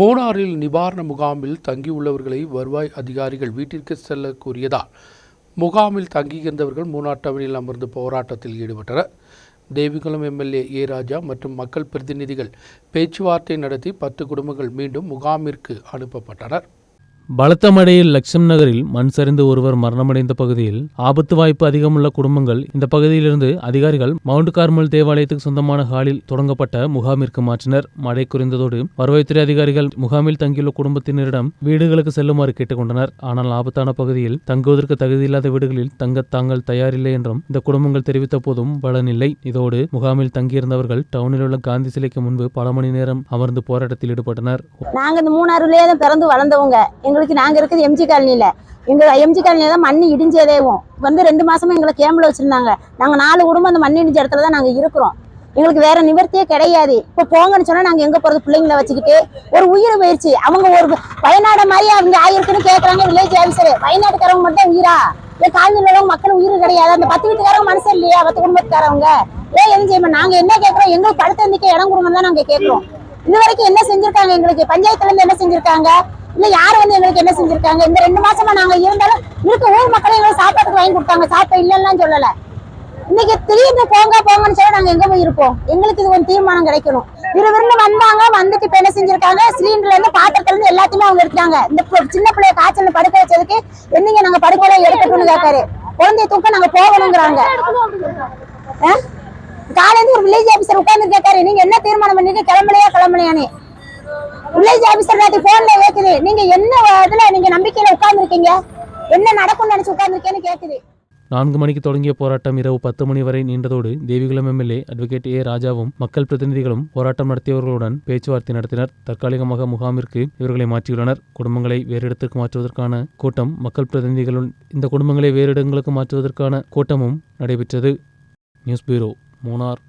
மூணாறில் நிவாரண முகாமில் தங்கியுள்ளவர்களை வருவாய் அதிகாரிகள் வீட்டிற்கு செல்ல கூறியதால் முகாமில் தங்கியிருந்தவர்கள் மூணார் அமர்ந்து போராட்டத்தில் ஈடுபட்டனர். தேவிகுளம் எம்எல்ஏ ஏ ராஜா மற்றும் மக்கள் பிரதிநிதிகள் பேச்சுவார்த்தை நடத்தி பத்து குடும்பங்கள் மீண்டும் முகாமிற்கு அனுப்பப்பட்டனர். பலத்த மழையில் லட்சம் நகரில் மண் சரிந்து ஒருவர் மரணமடைந்த பகுதியில் ஆபத்து வாய்ப்பு அதிகமுள்ள குடும்பங்கள் இந்த பகுதியிலிருந்து அதிகாரிகள் மவுண்ட் கார்மல் தேவாலயத்துக்கு சொந்தமான ஹாலில் தொடங்கப்பட்ட முகாமிற்கு மாற்றினர். மழை குறைந்ததோடு வருவாய்த்துறை அதிகாரிகள் முகாமில் தங்கியுள்ள குடும்பத்தினரிடம் வீடுகளுக்கு செல்லுமாறு கேட்டுக்கொண்டனர். ஆனால் ஆபத்தான பகுதியில் தங்குவதற்கு தகுதியில்லாத வீடுகளில் தங்க தாங்கள் தயாரில்லை என்றும் இந்த குடும்பங்கள் தெரிவித்த போதும் பலனில்லை இதோடு முகாமில் தங்கியிருந்தவர்கள் டவுனில் உள்ள காந்தி சிலைக்கு முன்பு பல மணி நேரம் அமர்ந்து போராட்டத்தில் ஈடுபட்டனர். நாங்க இந்த பிறந்து வளர்ந்தவங்க. எங்களுக்கு நாங்க இருக்குது எம்ஜி காலனில. எங்க எம்ஜி காலனில தான் மண் இடிஞ்சதேவும் வந்து ரெண்டு மாசமா எங்களை கேம்பில் வச்சிருந்தாங்க. நாங்க நாலு குடும்பம் அந்த மண் இடிஞ்ச இடத்துல தான் நாங்க இருக்கிறோம். எங்களுக்கு வேற நிவர்த்தியே கிடையாது. இப்போ போங்கன்னு சொன்னா நாங்க எங்க போறது? பிள்ளைங்களை வச்சுக்கிட்டு. ஒரு உயிர் போயிடுச்சு அவங்க ஒரு வயநாடு மாதிரி அவங்க ஆயிருக்குன்னு கேட்குறாங்க வில்லேஜ் ஆஃபீஸர் வயநாட்டுக்காரவங்க மட்டும் உயிரா? ஏன் காலனியில் மக்கள் உயிர் கிடையாது. அந்த பத்து வீட்டுக்காரவங்க மனசு இல்லையா? பத்து குடும்பத்துக்காரவங்க. ஏன் எதுவும் செய்யணும் நாங்க என்ன கேட்கறோம் எங்களுக்கு படுத்த இடம் கொடுங்க தான் நாங்க கேட்குறோம் இது வரைக்கும் என்ன செஞ்சிருக்காங்க எங்களுக்கு? பஞ்சாயத்துல இருந்து என்ன செஞ்சிருக்காங்க? இல்ல யாரு வந்து எங்களுக்கு என்ன செஞ்சிருக்காங்க? இந்த ரெண்டு மாசமா நாங்க இருந்தாலும் இருக்க ஊர் மக்களே எங்களுக்கு சாப்பாட்டுக்கு வாங்கி கொடுத்தாங்க. சாப்பிட்ட இல்லைன்னு சொல்லல. இன்னைக்கு திடீர்னு போங்க போங்கன்னு சொல்லி நாங்க எங்க போய் இருப்போம்? எங்களுக்கு இது ஒரு தீர்மானம் கிடைக்கணும். விறுவிறுன்னு வந்தாங்க வந்துட்டு இப்ப என்ன செஞ்சிருக்காங்க? சிலிண்டர்ல இருந்து பாத்திரத்துல இருந்து எல்லாத்தையுமே அவங்க எடுத்தாங்க இந்த சின்ன பிள்ளைய காய்ச்சல் படுக்க வச்சதுக்கு என்னங்க நாங்க படுக்கையில எடுக்கட்டும்னு கேட்காரு குழந்தைய தூக்க நாங்க போகணுங்கிறாங்க. காலையில ஒரு வில்லேஜ் ஆபீசர் உட்கார்ந்து கேட்காரு நீங்க என்ன தீர்மானம் பண்ணிருக்கீங்க? கிளம்பலையா கிளம்பலையான்னு. வில்லேஜ் ஆபீசர் நேற்று போன்ல கேக்குது. நீங்க என்ன இதுல நீங்க நம்பிக்கையில உட்கார்ந்துருக்கீங்க? என்ன நடக்கும்னு நினைச்சு உட்கார்ந்துருக்கேன்னு கேக்குது. நான்கு மணிக்கு தொடங்கிய போராட்டம் இரவு பத்து மணி வரை நீண்டதோடு தேவிகுளம் எம்எல்ஏ அட்வொகேட் ஏ ராஜாவும் மக்கள் பிரதிநிதிகளும் போராட்டம் நடத்தியவர்களுடன் பேச்சுவார்த்தை நடத்தினர். தற்காலிகமாக முகாமிற்கு இவர்களை மாற்றியுள்ளனர். குடும்பங்களை வேறு இடத்திற்கு மாற்றுவதற்கான கூட்டம் மக்கள் பிரதிநிதிகளும் இந்த குடும்பங்களை வேறு இடங்களுக்கு மாற்றுவதற்கான கூட்டமும் நடைபெற்றது. News bureau Munnar